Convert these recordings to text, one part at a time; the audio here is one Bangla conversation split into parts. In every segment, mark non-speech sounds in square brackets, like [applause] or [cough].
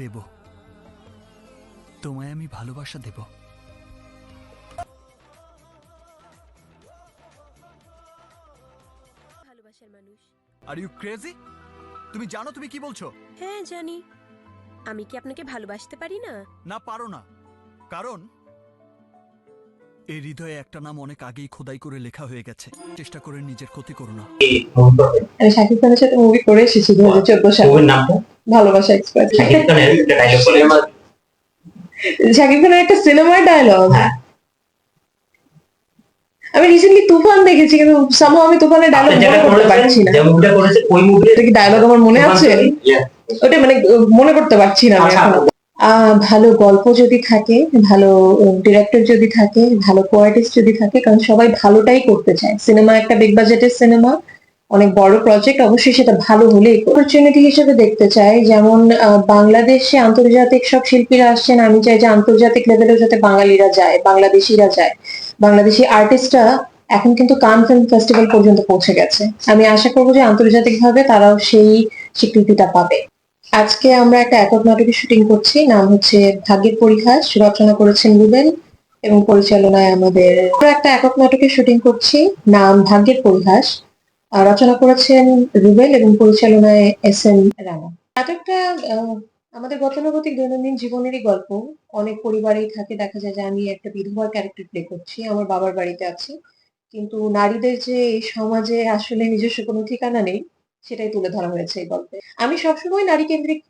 দেব। তোমায় আমি ভালোবাসা দেব। ভালোবাসার মানুষ। আর ইউ ক্রেজি তুমি জানো তুমি কি বলছো? হ্যাঁ জানি। আমি কি আপনাকে ভালোবাসতে পারি না? না পারো না। কারণ এই হৃদয়ে একটা নাম অনেক আগেই খোদাই করে লেখা হয়ে গেছে। চেষ্টা করে নিজের ক্ষতি করো না। শাকিব খানের সাথে মুভি করে এসেছি দু হাজার চোদ্দ সালে ভালোবাসা এক্সপার্ট শাকিব খানের একটা সিনেমার ডায়লগ আমি রিসেন্টলি তুফান দেখেছি কিন্তু সামহাও আমি তুফানের ডায়লগ মনে করতে পারছি না। মুভিটা ওই মুভির কি ডায়লগ আমার মনে আছে? ওটা মানে মনে করতে পারছি না আমি। এখন। আহ, ভালো গল্প যদি থাকে ভালো ডিরেক্টর যদি থাকে ভালো কোয়ার্টিস্ট যদি থাকে কারণ সবাই ভালোটাই করতে চায়। সিনেমা একটা বিগ বাজেটের সিনেমা অনেক বড় প্রজেক্ট অবশ্যই সেটা ভালো হলেই অপরচুনিটি হিসেবে দেখতে চাই। যেমন বাংলাদেশে আন্তর্জাতিক সব শিল্পীরা আসছেন, আমি চাই যে আন্তর্জাতিক লেভেলেও যাতে বাঙালিরা যায়, বাংলাদেশিরা যায়। বাংলাদেশি আর্টিস্টরা এখন কিন্তু কান ফিল্ম ফেস্টিভ্যাল পর্যন্ত পৌঁছে গেছে। আমি আশা করব যে আন্তর্জাতিকভাবে তারাও সেই স্বীকৃতিটা পাবে। আজকে আমরা একটা একক নাটকের শুটিং করছি, নাম হচ্ছে ভাগ্যের পরিহাস। রচনা করেছেন রুবেল এবং পরিচালনায় আমাদের একটা একক নাটকের শুটিং করছি, নাম ভাগ্যের পরিহাস। রচনা করেছেন রুবেল এবং পরিচালনায় এস এম রানা। নাটকটা আমাদের গতানুগতিক দৈনন্দিন জীবনেরই গল্প। অনেক পরিবারেই থাকে, দেখা যায় যে আমি একটা বিধবার ক্যারেক্টার প্লে করছি, আমার বাবার বাড়িতে আছি। কিন্তু নারীদের যে এই সমাজে আসলে নিজস্ব কোনো ঠিকানা নেই, সেটাই তুলে ধরা হয়েছে এই গল্পে। আমি সবসময় নারী কেন্দ্রিক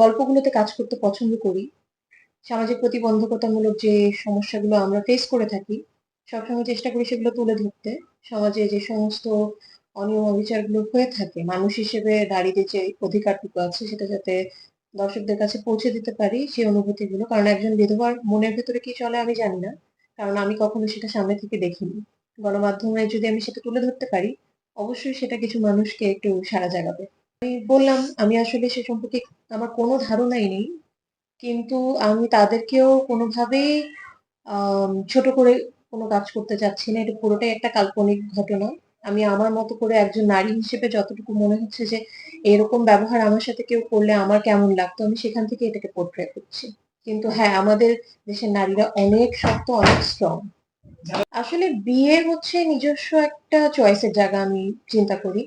গল্পগুলোতে কাজ করতে পছন্দ করি। সামাজিক প্রতিবন্ধকতামূলক যে সমস্যাগুলো আমরা ফেস করে থাকি, সবসময় চেষ্টা করি সেগুলো তুলে ধরতে। সমাজে যে সমস্ত অনিয়ম অবিচারগুলো হয়ে থাকে। মানুষ হিসেবে নারীদের যে অধিকারটুকু আছে, সেটা যাতে দর্শকদের কাছে পৌঁছে দিতে পারি, সেই অনুভূতিগুলো। কারণ একজন বিধবার মনের ভেতরে কি চলে আমি জানি না। কারণ আমি কখনো সেটা সামনে থেকে দেখিনি। গণমাধ্যমে যদি আমি সেটা তুলে ধরতে পারি, অবশ্যই সেটা কিছু মানুষকে একটু সাড়া জাগাবে। আমি বললাম, আমি আসলে সে সম্পর্কে আমার কোনো ধারণাই নেই। কিন্তু আমি তাদেরকেও কোনোভাবেই ছোট করে কোনো কাজ করতে চাচ্ছি না। এটা পুরোটাই একটা কাল্পনিক ঘটনা। আমি আমার মতো করে একজন নারী হিসেবে যতটুকু মনে হচ্ছে যে এরকম ব্যবহার আমার সাথে কেউ করলে আমার কেমন লাগতো, আমি সেখান থেকে এটাকে পোর্ট্রে করছি। কিন্তু হ্যাঁ আমাদের দেশের নারীরা অনেক শক্ত, অনেক স্ট্রং আসলে বিয়ে হচ্ছে নিজস্ব একটা চয়েসের জায়গা আমি চিন্তা করি।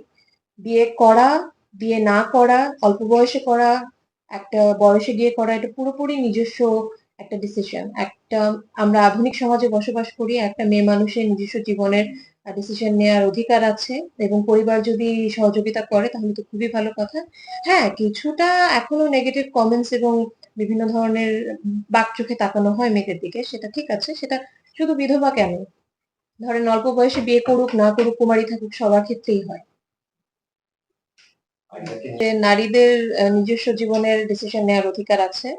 বিয়ে করা, বিয়ে না করা, অল্প বয়সে করা, একটা বয়সে গিয়ে করা, এটা পুরোপুরি নিজস্ব একটা ডিসিশন একটা আমরা আধুনিক সমাজে বসবাস করি, একটা মেয়ে মানুষের নিজস্ব জীবনের ডিসিশন নেওয়ার অধিকার আছে এবং পরিবার যদি সহযোগিতা করে, তাহলে তো খুবই ভালো কথা। হ্যাঁ কিছুটা এখনও নেগেটিভ কমেন্টস এবং বিভিন্ন ধরনের বাক চোখে তাকানো হয় মেয়েদের দিকে, সেটা ঠিক আছে। সেটা শুধু বিধবা কেন? ধরেন অল্প বয়সে বিয়ে করুক, না করুক, কুমারী থাকুক, সবার ক্ষেত্রেই হয়। যে নারীদের নিজস্ব জীবনের ডিসিশন নেওয়ার অধিকার আছে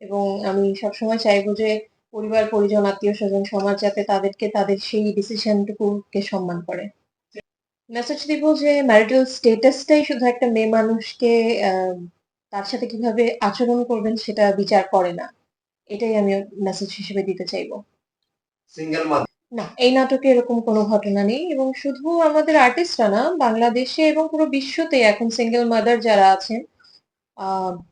এবং আমি সবসময় চাইব যে পরিবার পরিজন আত্মীয় স্বজন সমাজ যাতে তাদেরকে তাদের সেই ডিসিশনটুকুকে সম্মান করে। মেসেজ দিব যে ম্যারিটাল স্টেটাসটাই শুধু একটা মেয়ে মানুষকে তার সাথে কীভাবে আচরণ করবেন সেটা বিচার করে না। এটাই আমি মেসেজ হিসেবে দিতে চাইব। সিঙ্গেল মাদার না এই নাটকে এরকম কোনো ঘটনা নেই এবং শুধু আমাদের আর্টিস্টরা না বাংলাদেশে এবং পুরো বিশ্বতে এখন সিঙ্গেল মাদার যারা আছেন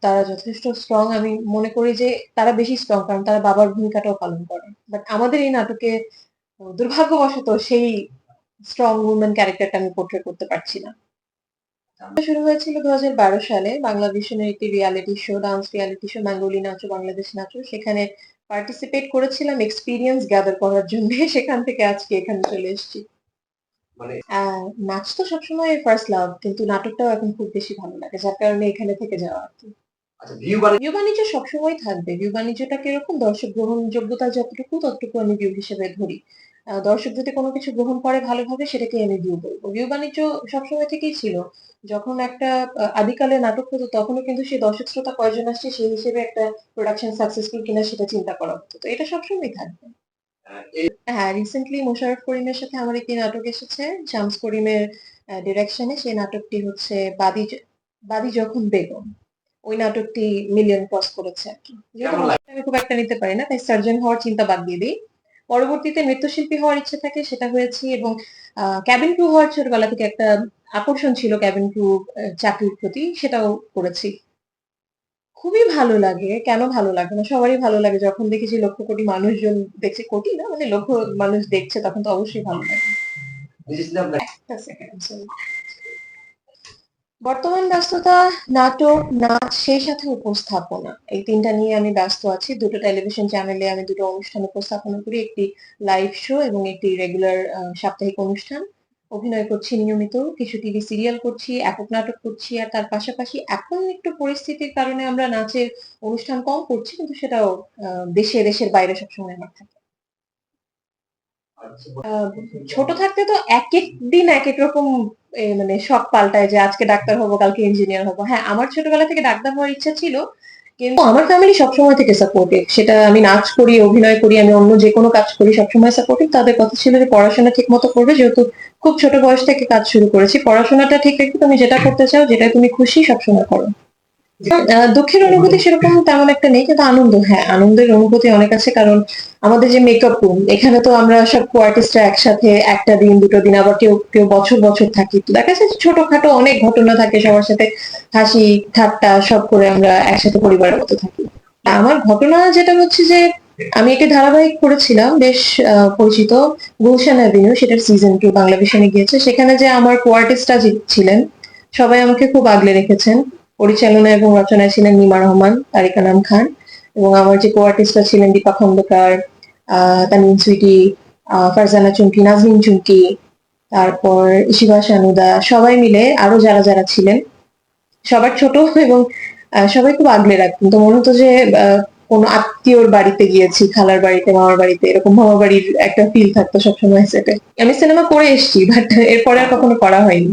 তারা যথেষ্ট স্ট্রং আমি মনে করি যে তারা বেশি স্ট্রং কারণ তারা বাবার ভূমিকাটাও পালন করে। বাট আমাদের এই নাটকে দুর্ভাগ্যবশত সেই স্ট্রং উমেন ক্যারেক্টারটা আমি পোর্ট্রে করতে পারছি না। শুরু হয়েছিল দু বারো সালে বাংলাদেশের একটি reality show dance reality show ম্যাঙ্গোলি নাচো বাংলাদেশ নাচো সেখানে পার্টিসিপেট করেছিলাম এক্সপিরিয়েন্স গ্যাদার করার জন্য। [laughs] সেখান থেকে আজকে এখানে চলে এসেছি। মানে আহ, নাচ তো সবসময় ফার্স্ট লাভ কিন্তু নাটকটাও এখন খুব বেশি ভালো লাগে যার কারণে এখানে থেকে যাওয়া আর কি। আচ্ছা ভিউ বাণিজ্য সবসময় থাকবে ভিউ বাণিজ্যটা কীরকম? দর্শক গ্রহণযোগ্যতা যতটুকু ততটুকু আমি ভিউ হিসেবে ধরি। দর্শক যদি কোনো কিছু গ্রহণ করে ভালোভাবে সেটাকে আমি ভিউ বলব। ভিউ বাণিজ্য সবসময় থেকেই ছিল যখন একটা আদিকালে নাটক হতো তখনও কিন্তু সেই দর্শক শ্রোতা কয়জন আসছে সেই হিসেবে একটা প্রোডাকশন সাকসেসফুল কিনা সেটা চিন্তা করা হতো। তো এটা সবসময় থাকবে। হ্যাঁ রিসেন্টলি মোশাররফ করিমের সাথে আমার একটি নাটক এসেছে শামস করিমের ডিরেকশনে সেই নাটকটি হচ্ছে বাদি বাদি যখন বেগম। ওই নাটকটি মিলিয়ন ক্রস করেছে আর কি? আমি খুব একটা নিতে পারি না তাই সার্জন হওয়ার চিন্তা বাদ দিয়ে দিই। পরবর্তীতে নৃত্যশিল্পী হওয়ার ইচ্ছে থাকে সেটা হয়েছি এবং ক্যাবিন ক্রু হওয়ার ছোটবেলা থেকে একটা আকর্ষণ ছিল ক্যাবিন ক্রু চাকরির প্রতি সেটাও করেছি। খুবই ভালো লাগে। কেন ভালো লাগে না? সবারই ভালো লাগে। যখন দেখেছি লক্ষ কোটি মানুষজন দেখছে কোটি না মানে লক্ষ মানুষ দেখছে তখন তো অবশ্যই ভালো লাগে. বর্তমান ব্যস্ততা নাটক নাচ সেই সাথে উপস্থাপনা। এই তিনটা নিয়ে আমি ব্যস্ত আছি। দুটো টেলিভিশন চ্যানেলে আমি দুটো অনুষ্ঠান উপস্থাপনা করি। একটি লাইভ শো এবং একটি রেগুলার সাপ্তাহিক অনুষ্ঠান। অভিনয় করছি নিয়মিত, কিছু টিভি সিরিয়াল করছি, একক নাটক করছি, আর তার পাশাপাশি এখন একটু পরিস্থিতির কারণে আমরা নাচের অনুষ্ঠান কম করছি, কিন্তু সেটাও দেশে, দেশের বাইরে সবসময় আমার থাকে। ছোট থাকতে তো এক এক দিন এক এক রকম মানে শখ পাল্টায় যে আজকে ডাক্তার হব, কালকে ইঞ্জিনিয়ার হব। হ্যাঁ আমার ছোটবেলা থেকে ডাক্তার হওয়ার ইচ্ছা ছিল, কিন্তু আমার ফ্যামিলি সবসময় থেকে সাপোর্টিভ সেটা আমি নাচ করি, অভিনয় করি, আমি অন্য যে কোনো কাজ করি, সবসময় সাপোর্টিভ তাদের কথা ছিল যে পড়াশোনা ঠিক মতো করবে, যেহেতু খুব ছোট বয়স থেকে কাজ শুরু করেছি। পড়াশোনাটা ঠিক রেখে তুমি যেটা করতে চাও যেটা তুমি খুশি সবসময় করো। দুঃখের অনুভূতি সেরকম তেমন একটা নেই কিন্তু আনন্দ হ্যাঁ আনন্দের অনুভূতি অনেক আছে। কারণ আমাদের যে মেকআপ রুম এখানে তো আমরা সব কোয়ার্টিস্টরা একসাথে একটা দিন দুটো দিন আবার কেউ কেউ বছর বছর থাকি। তো দেখা যাচ্ছে ছোটখাটো অনেক ঘটনা থাকে সবার সাথে হাসি ঠাট্টা সব করে আমরা একসাথে পরিবারের মতো থাকি। আমার ঘটনা যেটা হচ্ছে যে আমি একটি ধারাবাহিক করেছিলাম বেশ পরিচিত। গুলশান অ্যাভিনিউ সেটার সিজন টু বাংলা ভিশনে গিয়েছে। সেখানে যে আমার কোয়ার্টিস্টরা ছিলেন, সবাই আমাকে খুব আগলে রেখেছেন। পরিচালনা এবং রচনায় ছিলেন নিমা রহমান, তারিকা নাম খান, এবং আমার যে কোয়ার্টিস্টরা ছিলেন দীপা খন্দকার তানভিন সুইটি ফারজানা চুমকি, নাজমিন চুমকি, তারপর শিবা সানুদা, সবাই মিলে আরও যারা যারা ছিলেন, সবার ছোট এবং সবাই খুব আগলে রাখতেন। তো মনে হতো যে কোনো আত্মীয়র বাড়িতে গিয়েছি খালার বাড়িতে মামার বাড়িতে এরকম মামা বাড়ির একটা ফিল থাকতো সবসময় সেটে আমি সিনেমা করে এসেছি বাট এরপরে আর কখনো করা হয়নি।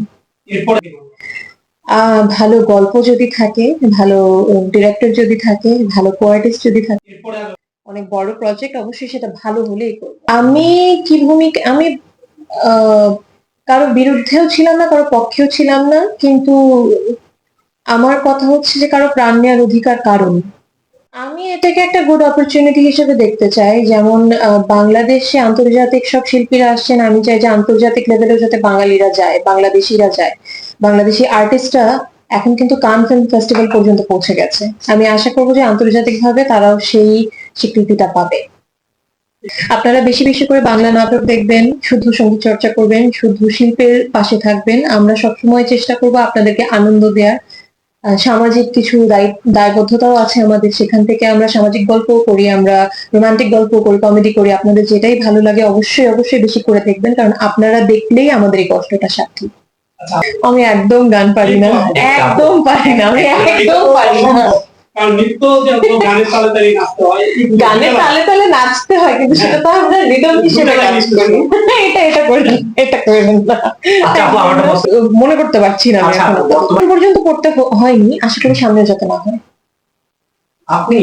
আহ ভালো গল্প যদি থাকে ভালো ডিরেক্টর যদি থাকে ভালো কোয়ার্টিস্ট যদি থাকে অনেক বড় প্রজেক্ট অবশ্যই সেটা ভালো হলেই আমি কি ভূমিকা আমি কারও বিরুদ্ধেও ছিলাম না কারও পক্ষেও ছিলাম না কিন্তু আমার কথা হচ্ছে যে কারও প্রাণ নেওয়ার অধিকার কারণ আমি এটাকে একটা গুড অপরচুনিটি হিসেবে দেখতে চাই। যেমন বাংলাদেশে আন্তর্জাতিক সব শিল্পীরা আসছেন, আমি চাই যে আন্তর্জাতিক লেভেলেও যাতে বাঙালিরা যায়, বাংলাদেশিরা যায়। বাংলাদেশি আর্টিস্টরা এখন কিন্তু কান ফিল্ম ফেস্টিভ্যাল পর্যন্ত পৌঁছে গেছে। আমি আশা করব যে আন্তর্জাতিকভাবে তারাও সেই স্বীকৃতিটা পাবে। আপনারা বেশি বেশি করে বাংলা নাটক দেখবেন, শুধু সংগীত চর্চা করবেন, শুধু শিল্পের পাশে থাকবেন। আমরা সবসময় চেষ্টা করব আপনাদেরকে আনন্দ দেওয়ার। সামাজিক কিছু দায়ি- দায়বদ্ধতাও আছে আমাদের সেখান থেকে। আমরা সামাজিক গল্পও করি আমরা রোমান্টিক গল্প করি কমেডি করি। আপনাদের যেটাই ভালো লাগে অবশ্যই অবশ্যই বেশি করে দেখবেন কারণ আপনারা দেখলেই আমাদের এই কষ্টটা সাক্ষী। আমি একদম গান পারি না। একদম পারি না আমি একদম পারি না। কারণ নৃত্য যে গানের তালে তালে নাচতে হয় গানের তালে তালে নাচতে হয় কিন্তু সেটা তো আমরা রিদম হিসেবে এটা এটা করি এটা করবেন না আচ্ছা মনে করতে পারছি না আচ্ছা, এখন। পর্যন্ত করতে হয়নি। আশা করি সামনে যাতে না হয়। আপনি